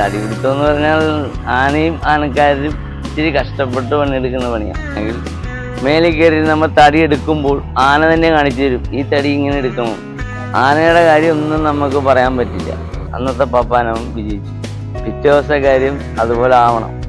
തടി പിടുത്തം എന്ന് പറഞ്ഞാൽ ആനയും ആനക്കാരും ഇച്ചിരി കഷ്ടപ്പെട്ട് പണിയെടുക്കുന്ന പണിയാണ് അല്ലെങ്കിൽ മേലെ കയറി നമ്മൾ തടി എടുക്കുമ്പോൾ ആന തന്നെ കാണിച്ചു തരും ഈ തടി ഇങ്ങനെ എടുക്കണം. ആനയുടെ കാര്യം ഒന്നും നമുക്ക് പറയാൻ പറ്റില്ല. അന്നത്തെ പപ്പാനം വിജയിച്ചു. പിറ്റേ ദിവസത്തെ കാര്യം അതുപോലെ ആവണം.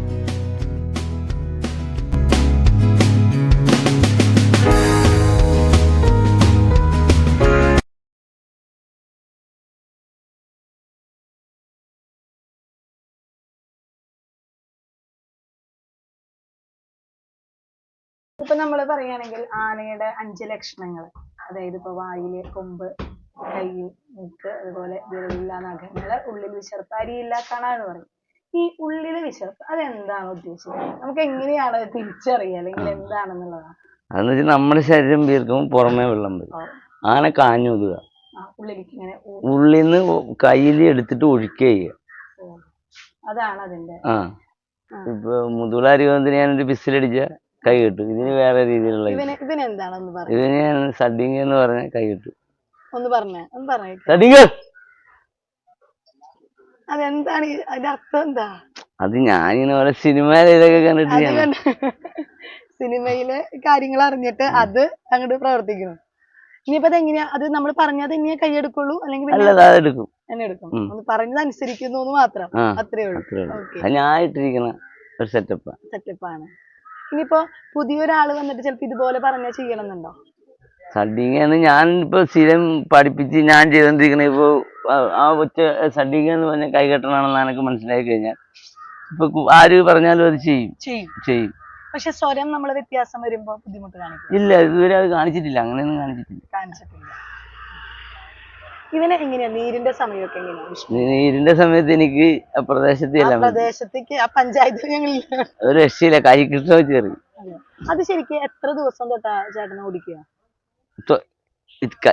ഇപ്പൊ നമ്മൾ പറയുകയാണെങ്കിൽ ആനയുടെ അഞ്ച് ലക്ഷണങ്ങൾ അതായത് ഇപ്പൊ വായിൽ കൊമ്പ് കൈ മൂക്ക് അതുപോലെ വിരലില്ല നഖങ്ങൾ ഉള്ളിൽ വിശർപ്പ് അരിയില്ല കണാന്ന് പറയും. ഈ ഉള്ളിൽ വിശർപ്പ് അതെന്താണ് ഉദ്ദേശിക്കുന്നത് നമുക്ക് എങ്ങനെയാണ് അത് തിരിച്ചറിയുക? അല്ലെങ്കിൽ എന്താണെന്നുള്ളതാണ്. അതെന്ന് വെച്ചാൽ നമ്മുടെ ശരീരം വീർക്കുമ്പോൾ പുറമേ വെള്ളം വരും. ആന കാഞ്ഞൊതുക ഉള്ളിൽ നിന്ന് കയ്യിൽ എടുത്തിട്ട് ഒഴിക്കുക ചെയ്യുക. അതാണ് അതിന്റെ. ആ. ഇപ്പൊ ഇപ്പൊ മുതുളാരികത്തിന് ഞാനൊരു പിസിലടിച്ച കൈ കിട്ടും. ഇതിന് വേറെ രീതിയിലുള്ള ഇതിന് സഡിങ് എന്ന് പറഞ്ഞ കൈ കിട്ടും. ഒന്ന് പറഞ്ഞേ ഒന്ന് പറഞ്ഞേ സഡിങ്! അതെന്താണ് അതിന്റെ അർത്ഥം എന്താ? അത് ഞാനിങ്ങനെ ഓരോ സിനിമയിൽ ഇതൊക്കെ കണ്ടിട്ട് സിനിമയിലെ കാര്യങ്ങൾ അറിഞ്ഞിട്ട് അത് അങ്ങോട്ട് പ്രവർത്തിക്കുന്നു. ഇനിയിപ്പോ എങ്ങനെയാ അത് നമ്മൾ പറഞ്ഞത് ഇനിയെ കൈയെടുക്കുള്ളൂ അല്ലെങ്കിൽ തന്നെ എടുക്കും. ഒന്ന് പറഞ്ഞത് അനുസരിക്കുന്നു മാത്രം. അത്രേ ഉള്ളൂ. ഞാൻ ഇട്ടിരിക്കുന്ന ഒരു സെറ്റപ്പാ സെറ്റപ്പാണ് ഇനിയിപ്പോ പുതിയൊരാൾ വന്നിട്ട് ചിലപ്പോ ഇതുപോലെ പറഞ്ഞ ചെയ്യണമെന്നുണ്ടോ? സഡിങ് എന്ന് ഞാൻ ഇപ്പൊ സ്ഥിരം പഠിപ്പിച്ച് ഞാൻ ചെയ്തോണ്ടിരിക്കണ ഇപ്പൊ ആ- ഒറ്റ സഡിങ് എന്ന് പറഞ്ഞ കൈകെട്ടണമെന്ന് എനിക്ക് മനസ്സിലായി കഴിഞ്ഞാൽ ഇപ്പൊ ആര് പറഞ്ഞാലും അത് ചെയ്യും. ചെയ്യും. ചെയ്യും. പക്ഷെ സ്വരം നമ്മൾ വ്യത്യാസം വരുമ്പോ ബുദ്ധിമുട്ട് കാണിക്കും ഇല്ല ഇതുവരെ അത് കാണിച്ചിട്ടില്ല. അങ്ങനെയൊന്നും കാണിച്ചിട്ടില്ല. കാണിച്ചിട്ടില്ല. ഇവനെ എങ്ങനെയാ നീരിന്റെ സമയമൊക്കെ എങ്ങനെയാ? നീരിന്റെ സമയത്ത് എനിക്ക് ആ പ്രദേശത്ത് ആ പ്രദേശത്തേക്ക് പഞ്ചായത്തിൽ ഞങ്ങളില്ല. ഒരു രക്ഷയില്ല. കൈ കിട്ടുന്ന കയറി. അതെ. ശരിക്കും എത്ര ദിവസം തൊട്ടാ ചേട്ടനെ ഓടിക്കുക?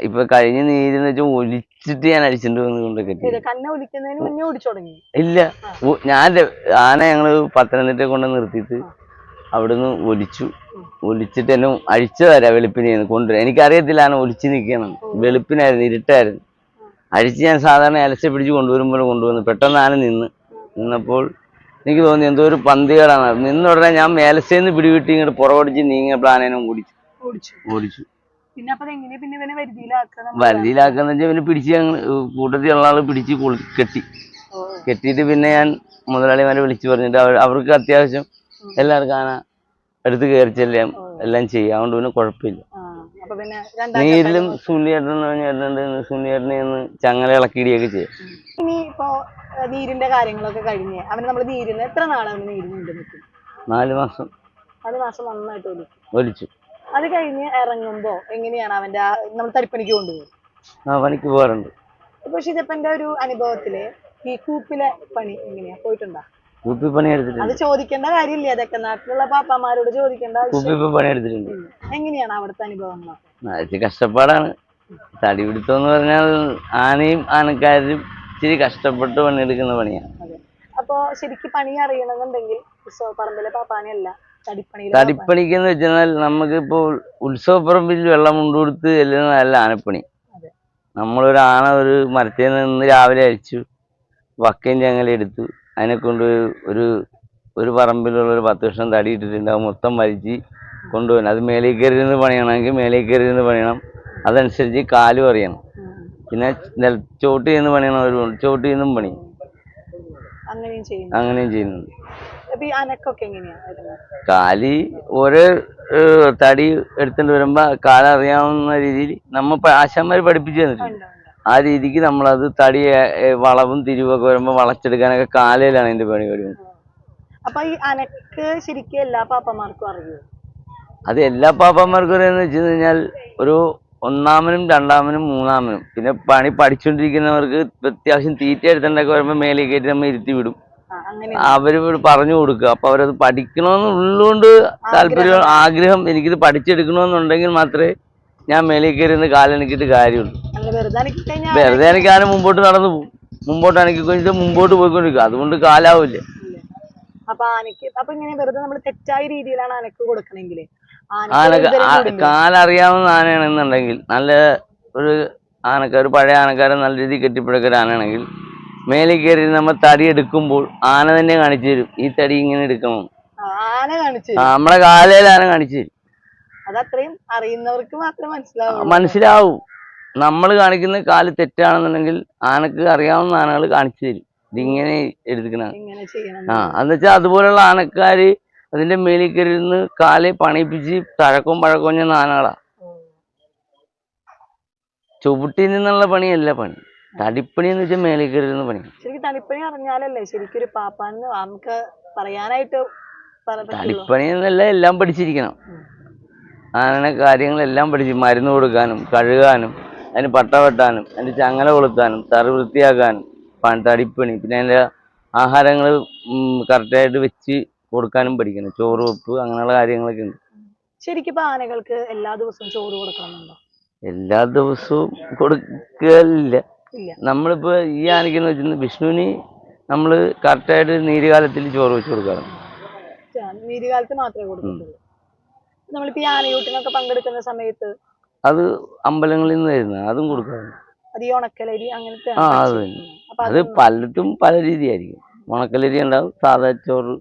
ഇപ്പൊ കഴിഞ്ഞ നീരെന്ന് വെച്ചാൽ ഒലിച്ചിട്ട് ഞാൻ അടിച്ചിട്ട് വന്ന് കൊണ്ട് കെട്ടി. ഇത് കണ്ണ ഒലിക്കുന്നതിന് മുന്നേ ഓടിച്ചു തുടങ്ങി? ഇല്ല. ഞാൻ ആന ഞങ്ങൾ പത്തനംതിട്ട കൊണ്ട് നിർത്തിയിട്ട് അവിടുന്ന് ഒലിച്ചു. ഒലിച്ചിട്ട് എന്നെ അഴിച്ചു തരാം വെളുപ്പിനെ കൊണ്ടുവരാം എനിക്കറിയത്തില്ല ആന ഒലിച്ചു നിൽക്കണം വെളുപ്പിനായിരുന്നു ഇരുട്ടായിരുന്നു. അഴിച്ച് ഞാൻ സാധാരണ അലച്ച പിടിച്ച് കൊണ്ടുവരുമ്പോൾ കൊണ്ടുവന്നു. പെട്ടെന്ന് ആന നിന്ന്. നിന്നപ്പോൾ എനിക്ക് തോന്നി എന്തോ ഒരു പന്തികേടാണ്. നിന്ന ഉടനെ ഞാൻ മേലസേന്ന് പിടിവിട്ട് ഇങ്ങോട്ട് പുറകോടിച്ച് നീങ്ങിയപ്പോൾ ആനേനെ ഓടിച്ചു. ഓടിച്ചു? വരുതിയിലാക്കാന്ന് വെച്ചാൽ പിന്നെ പിടിച്ച് ഞങ്ങൾ കൂട്ടത്തിലുള്ള ആൾ പിടിച്ച് കെട്ടി. കെട്ടിയിട്ട് പിന്നെ ഞാൻ മുതലാളിമാരെ വിളിച്ചു പറഞ്ഞിട്ട് അവർ അവർക്ക് അത്യാവശ്യം എല്ലാവർക്കും ആന എടുത്ത് കയറിച്ചെല്ലാം എല്ലാം ചെയ്യാം. അതുകൊണ്ട് പിന്നെ കുഴപ്പമില്ല. അപ്പൊ പിന്നെ നീരിലും സുനിയേട്ടൻ എന്ന് പറഞ്ഞ ചേട്ടനുണ്ട് സുനിയേട്ടനെ ഒന്ന് ചങ്ങല ഇളക്കിയിടിയൊക്കെ ചെയ്യും. ഇനി ഇപ്പോ നീരിന്റെ കാര്യങ്ങളൊക്കെ കഴിഞ്ഞ് അവന് നമ്മൾ നീരിന് എത്ര നാളെ അവന് നീരിന് നിൽക്കും? നാല് മാസം. അത് മാസം നന്നായിട്ട് ഒലിക്കും. ഒലിച്ചു. അത് കഴിഞ്ഞ് ഇറങ്ങുമ്പോ എങ്ങനെയാണ് അവന്റെ നമ്മൾ തരിപ്പണിക്ക് കൊണ്ടുപോകും ആ പണിക്ക് പോകാറുണ്ട്. ഇപ്പൊ ഷിജപ്പന്റെ ഒരു അനുഭവത്തിൽ ഈ കൂപ്പിലെ പണി എങ്ങനെയാ? പോയിട്ടുണ്ടോ? എടുത്തിട്ടുണ്ട്. അത് ചോദിക്കേണ്ട കാര്യമില്ല. അതൊക്കെ നാട്ടിലുള്ള പാപ്പാമാരോട് ചോദിക്കേണ്ട ആവശ്യം പണി എടുത്തിട്ടുണ്ട്. ഇല്ല. എങ്ങനെയാണ് അവിടുത്തെ അനുഭവങ്ങളൊക്കെ? ഇച്ചിരി കഷ്ടപ്പാടാണ്. തടി പിടുത്തം എന്ന് പറഞ്ഞാൽ ആനയും ആനക്കാരും ഇച്ചിരി കഷ്ടപ്പെട്ട് പണിയെടുക്കുന്ന പണിയാണ്. അതെ. അപ്പൊ ശരിക്കും പണി അറിയണമെന്നുണ്ടെങ്കിൽ ഉത്സവ പറമ്പിലെ പാപ്പാനെയല്ല തടിപ്പണിയിലെ തടിപ്പണിക്ക് എന്ന് വെച്ചാൽ നമുക്ക് നമുക്കിപ്പോൾ ഉത്സവപ്പറമ്പിൽ വെള്ളം കൊണ്ടുകൊടുത്ത് ചെല്ലുന്നതല്ല ആനപ്പണി. അതെ. നമ്മളൊരു ആന ഒരു മരത്തിൽ നിന്ന് രാവിലെ അഴിച്ചു വക്കയും ചങ്ങല എടുത്തു. അതിനെ കൊണ്ട് ഒരു ഒരു പറമ്പിലുള്ള ഒരു പത്ത് വർഷം തടി ഇട്ടിട്ടുണ്ടാവും മൊത്തം വലിച്ച് കൊണ്ടുപോകണം. അത് മേലേ കയറി നിന്ന് പണിയണമെങ്കിൽ മേലേ കയറി നിന്ന് പണിയണം. അതനുസരിച്ച് കാലും അറിയണം. പിന്നെ നെൽ ചോട്ട് ചെയ്യുന്ന പണിയണം ഒരു ചോട്ട് ചെയ്യുന്നതും പണി. അങ്ങനെയും ചെയ്യുന്നു. ചെയ്യുന്നുണ്ട്. കാലി ഓരോ തടി എടുത്തിട്ട് വരുമ്പോ കാലറിയാവുന്ന രീതിയിൽ നമ്മ ആശാന്മാര് പഠിപ്പിച്ചു തന്നിട്ടുണ്ട്. ആ രീതിക്ക് നമ്മളത് തടി വളവും തിരിവൊക്കെ വരുമ്പോ വളച്ചെടുക്കാനൊക്കെ കാലയിലാണ് അതിന്റെ പണി വരുന്നത്. അപ്പൊ ഈ അനക്ക് ശരിക്കും എല്ലാ പാപ്പന്മാർക്കും അറിയോ? അത് എല്ലാ പാപ്പന്മാർക്കും അറിയാന്ന് വെച്ച് കഴിഞ്ഞാൽ ഒരു ഒന്നാമനും രണ്ടാമനും മൂന്നാമനും. പിന്നെ പണി പഠിച്ചുകൊണ്ടിരിക്കുന്നവർക്ക് അത്യാവശ്യം തീറ്റ എടുത്തണ്ടൊക്കെ വരുമ്പോ മേലെ കയറ്റി നമ്മൾ ഇരുത്തി വിടും. അവർ ഇവിടെ പറഞ്ഞു കൊടുക്കുക. അപ്പൊ അവരത് പഠിക്കണമെന്ന് ഉള്ളുകൊണ്ട് താല്പര്യം ആഗ്രഹം എനിക്കിത് പഠിച്ചെടുക്കണമെന്നുണ്ടെങ്കിൽ മാത്രമേ ഞാൻ മേലെ കയറി നിന്ന് കാര്യമുള്ളൂ. വെറുതെ അനക്കാനും മുമ്പോട്ട് നടന്നു പോകും മുമ്പോട്ട് അനക്കിക്കൊണ്ടിട്ട് മുമ്പോട്ട് പോയിക്കൊണ്ടിരിക്കും. അതുകൊണ്ട് കാലാവില്ല? അപ്പൊ ആനക്ക് അപ്പൊ ഇങ്ങനെ വെറുതെ നമ്മൾ തെറ്റായ രീതിയിലാണ് കൊടുക്കണമെങ്കിൽ ആനക്ക് കാലറിയാവുന്ന ആനയാണെന്നുണ്ടെങ്കിൽ നല്ല ഒരു ആനക്കാർ പഴയ ആനക്കാരൻ നല്ല രീതിയിൽ കെട്ടിപ്പിടക്കൊരു ആനയാണെങ്കിൽ മേലെ കയറി നമ്മൾ തടി എടുക്കുമ്പോൾ ആന തന്നെ കാണിച്ചു തരും. ഈ തടി ഇങ്ങനെ എടുക്കണം. നമ്മളെ കാലയിൽ ആന കാണിച്ചു തരും. മനസ്സിലാവും. നമ്മൾ കാണിക്കുന്ന കാൽ തെറ്റാണെന്നുണ്ടെങ്കിൽ ആനക്ക് അറിയാവുന്ന ആനകൾ കാണിച്ചു തരും. ഇതിങ്ങനെ ചെയ്യണം. ആ എന്നുവെച്ചാൽ അതുപോലുള്ള ആനക്കാര് അതിന്റെ മേലിൽ കരുന്ന് കാലെ പണിയിപ്പിച്ച് തഴക്കും പഴക്കവും ഞാൻ ആനകളാ. ചുവട്ടിൽ നിന്നുള്ള പണിയല്ല പണി. തടിപ്പണി എന്ന് വെച്ചാൽ മേലിൽ കയറി പണി. ശരിക്കും തടിപ്പണി അറിഞ്ഞാലല്ലേ ശരിക്കും ഒരു പാപ്പാന്ന് നമുക്ക് പറയാനായിട്ട് തടിപ്പണി എന്നല്ല എല്ലാം പഠിച്ചിരിക്കണം. ആനയുടെ കാര്യങ്ങളെല്ലാം പഠിച്ച് മരുന്ന് കൊടുക്കാനും കഴുകാനും അതിന് പട്ട വെട്ടാനും അതിന്റെ ചങ്ങല കൊളുത്താനും തറി വൃത്തിയാക്കാനും പണി തടിപ്പണി പിന്നെ അതിന്റെ ആഹാരങ്ങൾ കറക്റ്റായിട്ട് വെച്ച് കൊടുക്കാനും പഠിക്കണം ചോറ് വെപ്പ് അങ്ങനെയുള്ള കാര്യങ്ങളൊക്കെ ഉണ്ട്. ശരിക്കും ഇപ്പൊ ആനകൾക്ക് എല്ലാ ദിവസവും ചോറ് കൊടുക്കണമെന്നുണ്ടോ എല്ലാ ദിവസവും കൊടുക്കലില്ല. ഇല്ല. നമ്മളിപ്പോ ഈ ആനയ്ക്കെന്ന് വെച്ചാൽ വിഷ്ണുവിന് നമ്മൾ കറക്റ്റായിട്ട് നീരുകാലത്തിൽ ചോറ് വെച്ച് കൊടുക്കാറുണ്ട് നീരുകാലത്ത് മാത്രമേ കൊടുക്കുന്നുള്ളൂ നമ്മളിപ്പോ ഈ ആനയൂട്ടിനൊക്കെ പങ്കെടുക്കുന്ന സമയത്ത് അത് അമ്പലങ്ങളിൽ നിന്ന് വരുന്ന അതും കൊടുക്കാറുണ്ട്. ആ അത് തന്നെ. അത് പലതും പല രീതിയായിരിക്കും. ഉണക്കലരി ഉണ്ടാവും സാധാ ചോറ്.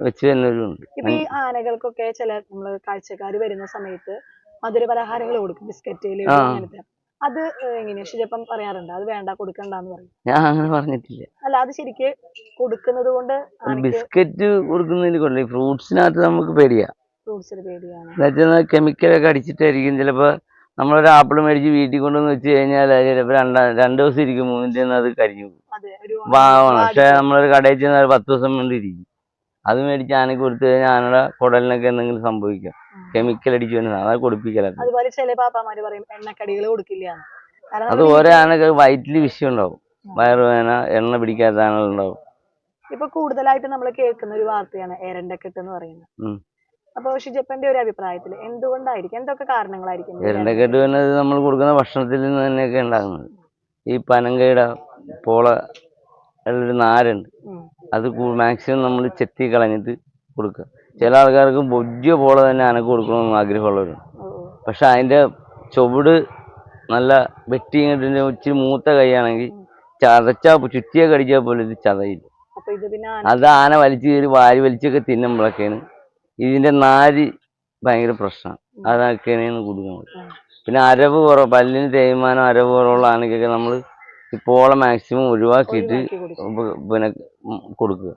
വെച്ച് തന്നവരും ഉണ്ട്. ഈ ആനകൾക്കൊക്കെ ചില നമ്മൾ കാഴ്ചക്കാർ വരുന്ന സമയത്ത് മധുര പലഹാരങ്ങൾ കൊടുക്കും. ബിസ്ക്കറ്റ് അങ്ങനത്തെ. അത് എങ്ങനെയാ? ഷിജപ്പം പറയാറുണ്ട്? അത് വേണ്ട കൊടുക്കണ്ടെന്ന് പറയും. ഞാൻ അങ്ങനെ പറഞ്ഞിട്ടില്ല. അല്ല അത് ശരിക്ക് കൊടുക്കുന്നത് കൊണ്ട് ബിസ്ക്കറ്റ് കൊടുക്കുന്നതിന് കൊണ്ട് ഫ്രൂട്ട്സിനകത്ത് നമുക്ക് പേടിയാ. ഫ്രൂട്ട്സിന് പേടിയാണ്. എന്നുവെച്ചാൽ കെമിക്കലൊക്കെ അടിച്ചിട്ടായിരിക്കും. ചിലപ്പോൾ നമ്മളൊരു ആപ്പിൾ മേടിച്ച് വീട്ടിൽ കൊണ്ടുവന്ന് വെച്ച് കഴിഞ്ഞാൽ അത് ചിലപ്പോൾ രണ്ടാ രണ്ട് ദിവസം ഇരിക്കും. മൂന്നിന്റെ അത് കരിഞ്ഞു പാവമാണ് പക്ഷെ നമ്മളൊരു കടയിൽ ചെന്നാൽ പത്ത് ദിവസം കൊണ്ട് ഇരിക്കും. അത് മേടിച്ച് ആനക്ക് കൊടുത്തു കഴിഞ്ഞാൽ ആനയുടെ കുടലിനൊക്കെ എന്തെങ്കിലും സംഭവിക്കാം. കെമിക്കൽ അടിച്ചു വരുന്നത് അതാ കൊടുപ്പിക്കലാണ് അതുപോലെ ചില പാപ്പാമാര് പറയും എണ്ണക്കടികൾ കൊടുക്കില്ല അത് ഓരോ ആനക്ക് വയറ്റിൽ വിഷയം ഉണ്ടാവും. വയറുവേന എണ്ണ പിടിക്കാത്ത ആനകളുണ്ടാവും. ഇപ്പൊ കൂടുതലായിട്ട് നമ്മൾ കേൾക്കുന്ന ഒരു വാർത്തയാണ് എരണ്ടക്കെട്ട് എന്ന് പറയുന്നത്. അപ്പൊ ഷിജപ്പന്റെ ഒരു അഭിപ്രായത്തിൽ എന്തുകൊണ്ടായിരിക്കും? എന്തൊക്കെ കാരണങ്ങളായിരിക്കും എരണ്ടക്കെട്ട് വരുന്നത്? നമ്മൾ കൊടുക്കുന്ന ഭക്ഷണത്തിൽ നിന്ന് തന്നെയൊക്കെ ഉണ്ടാകുന്നത്. ഈ പനങ്കയുടെ പോള ഒരു നാരുണ്ട്. അത് മാക്സിമം നമ്മൾ ചെത്തി കളഞ്ഞിട്ട് കൊടുക്കുക. ചില ആൾക്കാർക്ക് ബൊജ്ജ പോള തന്നെ അനക്ക് കൊടുക്കണമെന്ന് ആഗ്രഹമുള്ളവരുണ്ട്. പക്ഷെ അതിന്റെ ചുവട് നല്ല വെട്ടി ഇങ്ങോട്ട് ഇച്ചിരി മൂത്ത കൈയാണെങ്കിൽ ചതച്ചാ ചുറ്റിയൊക്കെ അടിച്ചാൽ പോലും ഇത് ചതയില്ല. അത് ആന വലിച്ചു കയറി വാരി വലിച്ചൊക്കെ തിന്നുമ്പോഴൊക്കെയാണ് ഇതിന്റെ നാരി ഭയങ്കര പ്രശ്നമാണ് അതൊക്കെയാണ് കൊടുക്കുന്നത് പിന്നെ അരവ് കുറവ് പല്ലിന് തേയ്മാനം അരവ് കുറവുള്ള ആനയ്ക്കൊക്കെ നമ്മൾ ഇപ്പോളെ മാക്സിമം ഒഴിവാക്കിയിട്ട് പിന്നെ കൊടുക്കുക.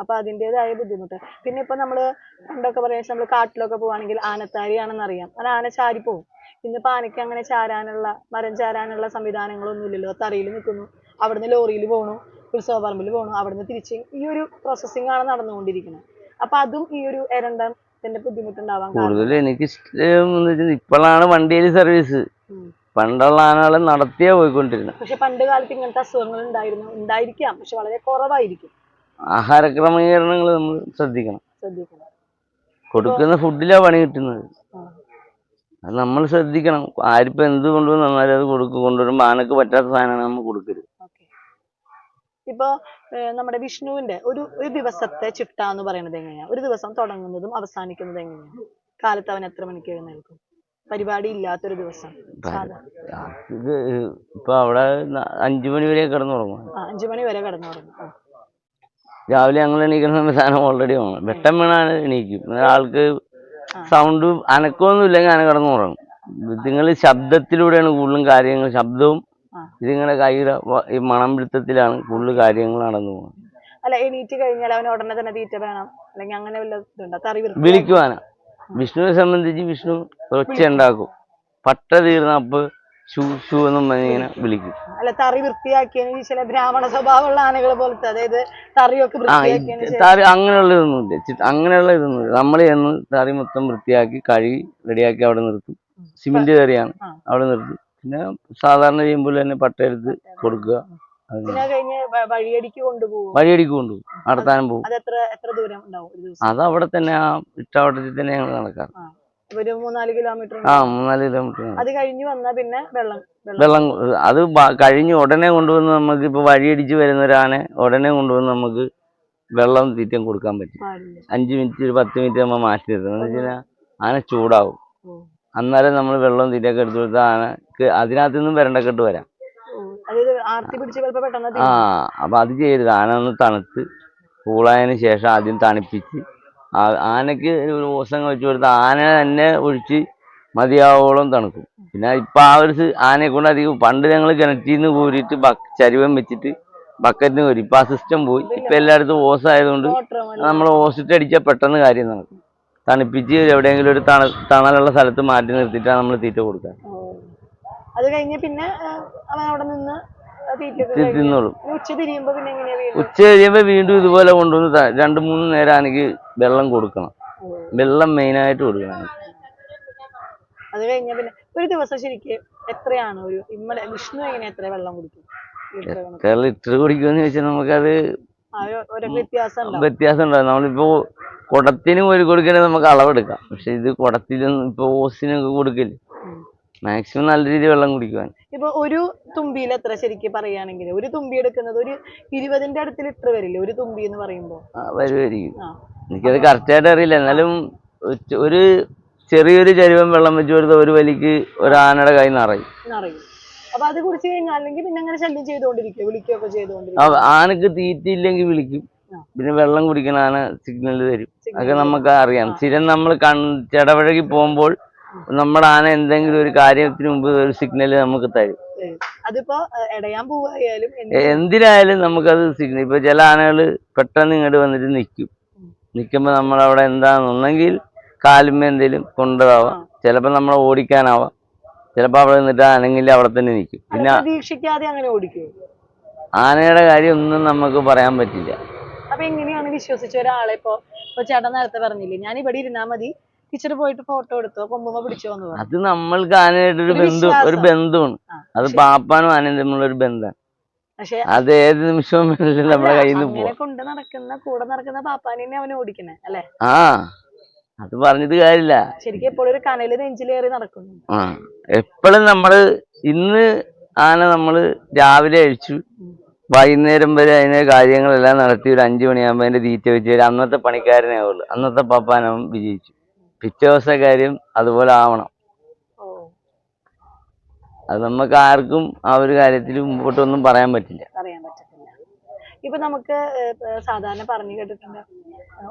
അപ്പൊ അതിന്റെതായ ബുദ്ധിമുട്ട്. പിന്നെ ഇപ്പൊ നമ്മൾ പണ്ടൊക്കെ പറയാ നമ്മൾ കാട്ടിലൊക്കെ പോവാണെങ്കിൽ ആനത്താരിയാണെന്ന് അറിയാം അത് ആന ചാരി പോകും ഇന്നിപ്പോ ആനയ്ക്ക് അങ്ങനെ ചാരാനുള്ള മരം ചാരാനുള്ള സംവിധാനങ്ങളൊന്നും ഇല്ലല്ലോ. തറയിൽ നിൽക്കുന്നു അവിടുന്ന് ലോറിയിൽ പോണു. ഉത്സവ പറമ്പിൽ പോണു. അവിടുന്ന് തിരിച്ച് ഈ ഒരു പ്രോസസ്സിംഗ് ആണ് നടന്നുകൊണ്ടിരിക്കുന്നത് അപ്പൊ അതും ഈ ഒരു എരണ്ടത്തിന്റെ ബുദ്ധിമുട്ടുണ്ടാവാൻ കാരണം. കൂടുതൽ എനിക്ക് ഇപ്പോഴാണ് വണ്ടിയിൽ സർവീസ്. പണ്ടുള്ള ആനകളെ നടത്തിയാ പോയിക്കൊണ്ടിരുന്നത് പക്ഷെ പണ്ട് കാലത്ത് ഇങ്ങനത്തെ അസുഖങ്ങൾ ഉണ്ടായിരുന്നു ഉണ്ടായിരിക്കാം പക്ഷെ വളരെ കുറവായിരിക്കും. ആഹാര ക്രമീകരണങ്ങൾ നമ്മൾ ശ്രദ്ധിക്കണം. ശ്രദ്ധിക്കണം. കൊടുക്കുന്ന ഫുഡിലാ പണി കിട്ടുന്നത്. അത് നമ്മൾ ശ്രദ്ധിക്കണം. ആരിപ്പോ എന്ത് കൊണ്ടുവന്ന് നന്നാലും അത് കൊടുക്കും കൊണ്ടുവരുമ്പോൾ ആനക്ക് പറ്റാത്ത സാധനമാണ് നമ്മൾ കൊടുക്കരുത് ഓക്കെ ഇപ്പോ ഏഹ്, നമ്മുടെ വിഷ്ണുവിന്റെ ഒരു ഒരു ദിവസത്തെ ചിട്ട എന്ന് പറയുന്നത് എങ്ങനെയാ? ഒരു ദിവസം തുടങ്ങുന്നതും അവസാനിക്കുന്നതും എങ്ങനെയാ? കാലത്ത് അവൻ എത്ര മണിക്ക് എഴുന്നേൽക്കും? പരിപാടി ഇല്ലാത്തൊരു ദിവസം. ഇപ്പൊ അവിടെ അഞ്ചു മണി വരെ കിടന്നുറങ്ങും. അഞ്ചു മണി വരെ കിടന്നുറങ്ങും. രാവിലെ ഞങ്ങൾ എണീക്കുന്ന സംവിധാനം ഓൾറെഡി വേണം വെട്ടം വീണാണ് എണീക്കും. ആൾക്ക് സൗണ്ട് അനക്കമൊന്നും ഇല്ലെങ്കിൽ ആന കിടന്നുറങ്ങും. നിങ്ങൾ ശബ്ദത്തിലൂടെയാണ് കൂടുതലും കാര്യങ്ങൾ. ശബ്ദവും ആ. ഇതിങ്ങളുടെ കൈയുടെ ഈ മണം പിടുത്തത്തിലാണ് കൂടുതൽ കാര്യങ്ങൾ നടന്നു പോകുന്നത്. അല്ല എണീറ്റ് കഴിഞ്ഞാൽ അവൻ ഉടനെ തന്നെ തീറ്റ വേണം. അല്ലെങ്കിൽ അങ്ങനെ വല്ല ഇതുണ്ടോ. വൃത്തി വിളിക്കും ആന വിഷ്ണുവിനെ സംബന്ധിച്ച് വിഷ്ണു ഒച്ച ഉണ്ടാക്കും. പട്ട തീർന്ന അപ്പ് ഷൂ ഷൂ എന്നും വിളിക്കും. അല്ല തറി വൃത്തിയാക്കിയതിന് ചില ബ്രാഹ്മണ സ്വഭാവമുള്ള ആനകളെ പോലത്തെ അതായത് തറിയൊക്കെ തറി അങ്ങനെയുള്ള ഇതൊന്നുമില്ല അങ്ങനെയുള്ള ഇതൊന്നുമില്ല നമ്മൾ ചെന്ന് തറി മൊത്തം വൃത്തിയാക്കി കഴുകി റെഡിയാക്കി അവിടെ നിർത്തും. സിമെന്റ് തറിയാണ് അവിടെ നിർത്തും. പിന്നെ സാധാരണ ചെയ്യുമ്പോൾ തന്നെ പട്ടയെടുത്ത് കൊടുക്കുക. വഴിയടിക്ക് കൊണ്ടുപോകും നടത്താനും പോകും അത് അവിടെ തന്നെ ആ ഇട്ടാവട്ടത്തിൽ തന്നെ ഞങ്ങൾ നടക്കാറ്. ആ ഒരു മൂന്നാൽ കിലോമീറ്റർ ആ മൂന്നാൽ കിലോമീറ്റർ അത് കഴിഞ്ഞ് വന്നാ പിന്നെ വെള്ളം വെള്ളം. അത് കഴിഞ്ഞ് ഉടനെ കൊണ്ടുവന്ന് നമുക്ക് ഇപ്പൊ വഴിയടിച്ച് വരുന്ന ഒരാനെ ഉടനെ കൊണ്ടുവന്ന് നമുക്ക് വെള്ളം തീറ്റം കൊടുക്കാൻ പറ്റും. അഞ്ചു മിനിറ്റ് ഒരു പത്ത് മിനിറ്റ് നമ്മൾ മാറ്റി നിർത്തണം എന്ന് വെച്ചാൽ ആന ചൂടാവും. അന്നേരം നമ്മൾ വെള്ളം തീറ്റയൊക്കെ എടുത്തു കൊടുത്താണ് അതിനകത്ത് നിന്നും വരണ്ടക്കെട്ട് വരാം. ആ. അപ്പൊ അത് ചെയ്ത് ആന ഒന്ന് തണുത്ത് കൂളായതിനു ശേഷം ആദ്യം തണുപ്പിച്ച് ആനക്ക് ഒരു ദിവസം വെച്ച് കൊടുത്ത് ആന തന്നെ ഒഴിച്ച് മതിയാവോളം തണുക്കും. പിന്നെ ഇപ്പൊ ആ ഒരു ആനയെ കൊണ്ട് അധികം പണ്ട് ഞങ്ങൾ കിണറ്റിൽ നിന്ന് കോരിയിട്ട് ചരിവം ചരുവം വെച്ചിട്ട് ബക്കറ്റിന് കോരി. ഇപ്പൊ ആ സിസ്റ്റം പോയി. ഇപ്പൊ എല്ലായിടത്തും ഓസ് ആയതുകൊണ്ട് നമ്മൾ ഓസിട്ട് അടിച്ചാൽ പെട്ടെന്ന് കാര്യം നടക്കും. തണുപ്പിച്ച് എവിടെയെങ്കിലും ഒരു തണ തണലുള്ള സ്ഥലത്ത് മാറ്റി നിർത്തിയിട്ടാണ് നമ്മൾ തീറ്റ കൊടുക്കുക. അത് കഴിഞ്ഞ് പിന്നെ ആ, അവൻ അവിടെ നിന്ന് ഉച്ച തിരിയുമ്പോ പിന്നെ എങ്ങനെയാ വീണ്ടും ഇതുപോലെ കൊണ്ടുവന്ന് രണ്ടു മൂന്ന് നേരം ആണെങ്കിൽ വെള്ളം കൊടുക്കണം. വെള്ളം വെള്ളം മെയിനായിട്ട് കൊടുക്കണം. അത് കഴിഞ്ഞ പിന്നെ ഒരു ദിവസം ശരിക്കും എത്രയാണ് ഒരു ഇമ്മടെ വിഷ്ണു എങ്ങനെ എത്ര വെള്ളം കുടിക്കും? എത്ര ലിറ്റർ കുടിക്കുമെന്ന് ചോദിച്ചാൽ നമുക്കത് വ്യത്യാസം ഉണ്ടാവും. നമ്മളിപ്പോ കുടത്തിന് ഒരു കൊടുക്കണേ നമുക്ക് അളവെടുക്കാം. പക്ഷെ ഇത് കുടത്തിലൊന്നും ഇപ്പൊ ഓസിനൊക്കെ കൊടുക്കില്ല മാക്സിമം നല്ല രീതിയിൽ വെള്ളം കുടിക്കുവാൻ. ഇപ്പൊ ഒരു തുമ്പിയിൽ എത്ര ശരിക്ക് പറയുകയാണെങ്കിൽ ഒരു തുമ്പി എടുക്കുന്നത് ഒരു ഇരുപതിന്റെ അടുത്ത് ലിറ്റർ വരില്ലേ? ഒരു തുമ്പി എന്ന് പറയുമ്പോ? ആ, വരുമായിരിക്കും എനിക്കത് കറക്റ്റായിട്ട് അറിയില്ല. എന്നാലും ഒരു- ചെറിയൊരു ചരിവം വെള്ളം വെച്ച് കൊടുത്ത ഒരു വലിക്ക് ഒരു ആനയുടെ കൈ നിറയും. അപ്പൊ അത് കുറിച്ച് കഴിഞ്ഞാൽ അല്ലെങ്കിൽ പിന്നെ അങ്ങനെ ശല്യം ചെയ്തുകൊണ്ടിരിക്കും വിളിക്കുകയൊക്കെ ചെയ്തുകൊണ്ടിരിക്കും. ആ- ആനക്ക് തീറ്റയില്ലെങ്കിൽ വിളിക്കും. പിന്നെ വെള്ളം കുടിക്കണ സിഗ്നൽ തരും. അതൊക്കെ നമുക്ക് അറിയാം. സ്ഥിരം നമ്മൾ കൺ ചടപഴകി പോകുമ്പോൾ നമ്മുടെ ആന എന്തെങ്കിലും ഒരു കാര്യത്തിന് മുമ്പ് ഒരു സിഗ്നൽ നമുക്ക് തരും. അതിപ്പോ ഇടയാൻ പോവായാലും എന്തിനായാലും നമുക്കത് സിഗ്നൽ ഇപ്പൊ ചില ആനകൾ പെട്ടെന്ന് ഇങ്ങോട്ട് വന്നിട്ട് നിൽക്കും നിൽക്കുമ്പോൾ നമ്മളവിടെ എന്താണെന്നുണ്ടെങ്കിൽ കാലുമ്മ എന്തെങ്കിലും കൊണ്ടതാവാം ചിലപ്പോൾ നമ്മളെ ഓടിക്കാനാവാം. ചിലപ്പോൾ അവിടെ നിന്നിട്ട് അനങ്ങില്ല അവിടെ തന്നെ നിൽക്കും പിന്നെ ആനയുടെ കാര്യം ഒന്നും നമുക്ക് പറയാൻ പറ്റില്ല. അപ്പൊ എങ്ങനെയാണ് വിശ്വസിച്ച ഒരാളെ ഇപ്പൊ ഇപ്പൊ ചേട്ടൻ നേരത്തെ പറഞ്ഞില്ലേ ഞാൻ ഇവിടെ ഇരുന്നാ മതി. ടീച്ചർ പോയിട്ട് ഫോട്ടോ എടുത്തോ കൊമ്പുമ്മ പിടിച്ചോ എന്ന് പറഞ്ഞു. അത് നമ്മൾക്ക് ആനയായിട്ടൊരു ഒരു ബന്ധു ഒരു ബന്ധമാണ് ബന്ധുവാണ്. അത് പാപ്പാനും ആനയും തമ്മിലുള്ള ഒരു ബന്ധം. പക്ഷെ അത് ഏത് നിമിഷവും അല്ല, കയ്യിൽ നിന്ന് കൊണ്ട് നടക്കുന്ന കൂടെ നടക്കുന്ന പാപ്പാനെ അവൻ ഓടിക്കണേ അല്ലെ? ആ അത് പറഞ്ഞിട്ട് കാര്യമില്ല. ശരിക്കും എപ്പോഴും ഒരു കനൽ നെഞ്ചിലേറി നടക്കുന്നു. ആ എപ്പോഴും നമ്മൾ ഇന്ന് ആന നമ്മൾ രാവിലെ അഴിച്ചു. വൈകുന്നേരം വരെ അതിന് കാര്യങ്ങളെല്ലാം നടത്തി ഒരു അഞ്ചു മണിയാകുമ്പോൾ അതിന്റെ തീറ്റ വെച്ച് തരും അന്നത്തെ പണിക്കാരനേ ആവുള്ളൂ അന്നത്തെ പപ്പാനവൻ വിജയിച്ചു. പിറ്റേ ദിവസത്തെ കാര്യം അതുപോലെ ആവണം. അത് നമുക്ക് ആർക്കും ആ ഒരു കാര്യത്തിൽ മുമ്പോട്ടൊന്നും പറയാൻ പറ്റില്ല. പറയാൻ പറ്റത്തില്ല. ഇപ്പൊ നമുക്ക് സാധാരണ പറഞ്ഞു കേട്ടിട്ടുണ്ട്.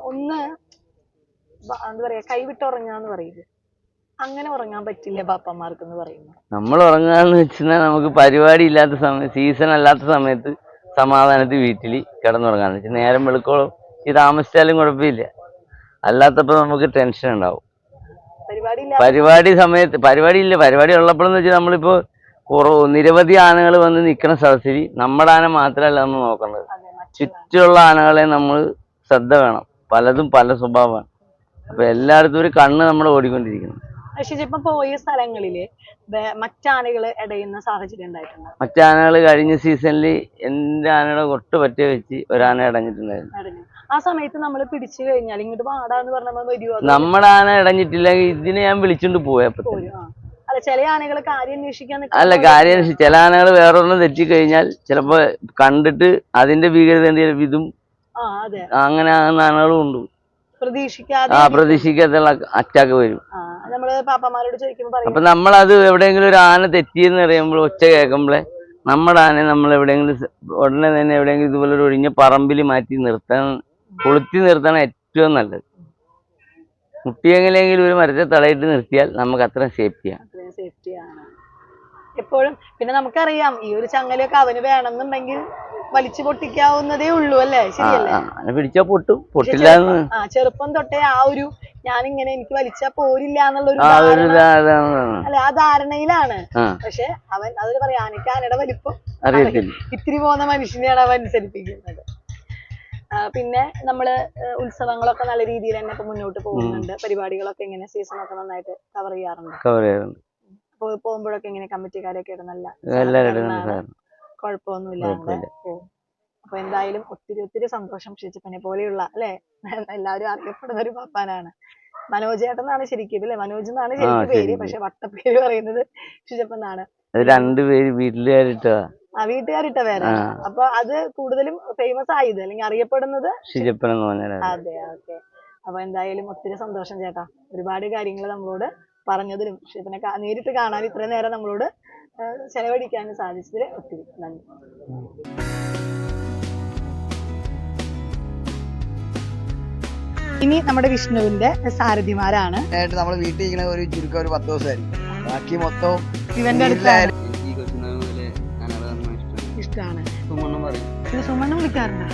ഒന്ന് ബ- എന്താ പറയാ കൈവിട്ട് ഉറങ്ങാന്ന് പറയില്ലേ അങ്ങനെ ഉറങ്ങാൻ പറ്റില്ല പാപ്പന്മാർക്ക് എന്ന് പറയുന്നു നമ്മൾ ഉറങ്ങാന്ന് വെച്ചാൽ നമുക്ക് പരിപാടി ഇല്ലാത്ത സമയം സീസൺ അല്ലാത്ത സമയത്ത് സമാധാനത്തിൽ വീട്ടിൽ കിടന്നുറങ്ങാന്ന് വെച്ചാൽ നേരം വെളുക്കോളം. ഈ താമസിച്ചാലും കുഴപ്പമില്ല. അല്ലാത്തപ്പോൾ നമുക്ക് ടെൻഷൻ ഉണ്ടാവും. പരിപാടി സമയത്ത് പരിപാടി ഇല്ല പരിപാടി ഉള്ളപ്പോഴെന്ന് വെച്ചാൽ നമ്മളിപ്പോ കുറവ് നിരവധി ആനകൾ വന്ന് നിൽക്കുന്ന സദസ്സിൽ നമ്മുടെ ആന മാത്രമല്ല നമ്മൾ നോക്കേണ്ടത് ചുറ്റുമുള്ള ആനകളെ നമ്മൾ ശ്രദ്ധ വേണം. പലതും പല സ്വഭാവമാണ്. അപ്പൊ എല്ലായിടത്തും ഒരു കണ്ണ് നമ്മൾ ഓടിക്കൊണ്ടിരിക്കുന്നു. പക്ഷെ ഇപ്പൊ പോയ സ്ഥലങ്ങളിൽ മറ്റാനകൾ മറ്റാനകൾ ഇടയുന്ന സാഹചര്യം ഉണ്ടായിട്ടുണ്ട് മറ്റാനകൾ കഴിഞ്ഞ സീസണിൽ എന്റെ ആനയുടെ കൊട്ട് പറ്റിയ വെച്ച് ഒരാന ഇടഞ്ഞിട്ടുണ്ടായിരുന്നു. ആ സമയത്ത് നമ്മൾ പിടിച്ചു കഴിഞ്ഞാൽ ഇങ്ങോട്ട് പാടാന്ന് പറഞ്ഞാൽ വരുവോ നമ്മുടെ ആന ഇടഞ്ഞിട്ടില്ലെങ്കിൽ ഇതിനെ ഞാൻ വിളിച്ചോണ്ട് പോയപ്പോ തന്നെ. അല്ല ചില ആനകൾ കാര്യം അന്വേഷിക്കാൻ അല്ല നിൽക്കുമ്പോൾ കാര്യം വെച്ചാ ചില ആനകൾ വേറൊരെണ്ണം തെറ്റിക്കഴിഞ്ഞാൽ ചിലപ്പോ കണ്ടിട്ട് അതിന്റെ ഭീകരത ഇതും അങ്ങനെ ആകുന്ന ആനകളും ഉണ്ട്. പ്രതീക്ഷിക്കാതെ ആ പ്രതീക്ഷിക്കാത്തുള്ള അറ്റാക്ക് വരും. നമ്മൾ പാപ്പന്മാരോട് ചോദിക്കുമ്പോ പറയും. അപ്പൊ നമ്മളത് എവിടെയെങ്കിലും ഒരു ആന തെറ്റിയെന്ന് അറിയുമ്പോൾ ഒച്ച കേൾക്കുമ്പോളെ നമ്മുടെ ആനയെ നമ്മൾ എവിടെയെങ്കിലും ഉടനെ തന്നെ എവിടെയെങ്കിലും ഇതുപോലെ ഒരു ഒഴിഞ്ഞ പറമ്പിൽ മാറ്റി നിർത്താൻ കൊളുത്തി നിർത്താണ് ഏറ്റവും നല്ലത്. മുട്ടിയെങ്കിലെങ്കിലും ഒരു മരത്തെ തളയിട്ട് നിർത്തിയാൽ നമുക്ക് അത്ര സേഫ്റ്റിയാണ് എപ്പോഴും പിന്നെ നമുക്കറിയാം ഈ ഒരു ചങ്ങലൊക്കെ അവന് വേണമെന്നുണ്ടെങ്കിൽ വലിച്ചു പൊട്ടിക്കാവുന്നതേ ഉള്ളൂ അല്ലേ? ശരിയല്ലേ? പിടിച്ചാ പൊട്ടും. പൊട്ടില്ല ചെറുപ്പം തൊട്ടേ ആ ഒരു ഞാനിങ്ങനെ എനിക്ക് വലിച്ചാ പോരില്ല എന്നുള്ളൊരു അല്ലെ ആ ധാരണയിലാണ്. പക്ഷെ അവൻ അതൊരു പറയാ ആനയ്ക്ക് ആനയുടെ വലിപ്പം. ഇത്തിരി പോകുന്ന മനുഷ്യനെയാണ് അവൻ അനുസരിപ്പിക്കുന്നത്. പിന്നെ നമ്മൾ ഉത്സവങ്ങളൊക്കെ നല്ല രീതിയിൽ തന്നെ ഇപ്പൊ മുന്നോട്ട് പോകുന്നുണ്ട്. പരിപാടികളൊക്കെ ഇങ്ങനെ ഒക്കെ നന്നായിട്ട് കവർ ചെയ്യാറുണ്ട്. കവർ ചെയ്യാറുണ്ട്. പോകുമ്പോഴൊക്കെ ഇങ്ങനെ കമ്മിറ്റിക്കാരൊക്കെ നല്ല കുഴപ്പമൊന്നും ഇല്ലാണ്ട് പോകും അപ്പൊ എന്തായാലും ഒത്തിരി ഒത്തിരി സന്തോഷം. ഷിജിപ്പനെ പോലെയുള്ള അല്ലെ? എല്ലാവരും അറിയപ്പെടുന്ന ഒരു പാപ്പാനാണ്. മനോജ് ചേട്ടനാണ് ശരിക്കും അല്ലെ മനോജ് എന്നാണ് ശരിക്കും പേര്. പക്ഷെ വട്ടപ്പേര് പറയുന്നത് എന്നാണ് അത് രണ്ടുപേര് വീട്ടിലുകാരിട്ടതാ ആ വീട്ടുകാരിട്ട പേര്. ആ. അപ്പൊ അത് കൂടുതലും ഫേമസ് ആയത് അല്ലെങ്കിൽ അറിയപ്പെടുന്നത് ഷിജപ്പൻ എന്ന് അതെ ഓക്കെ. അപ്പൊ എന്തായാലും ഒത്തിരി സന്തോഷം ചേട്ടാ. ഒരുപാട് കാര്യങ്ങൾ നമ്മളോട് പറഞ്ഞതിലും ഷിജപ്പനെ നേരിട്ട് കാണാൻ ഇത്രയും നേരം നമ്മളോട് ചെലവഴിക്കാനും സാധിച്ചതിൽ ഒത്തിരി നന്ദി. ഇനി നമ്മുടെ വിഷ്ണുവിന്റെ സാരഥിമാരാണ്. നമ്മൾ വീട്ടിൽ ഇരിക്കുന്ന ഒരു ചുരുക്കം ഒരു പത്ത് ദിവസമായിരിക്കും. ബാക്കി മൊത്തം ഇവന്റെ പറഞ്ഞ ഇഷ്ടമാണ്. സുമണ്ണം വിളിക്കാറുണ്ടോ?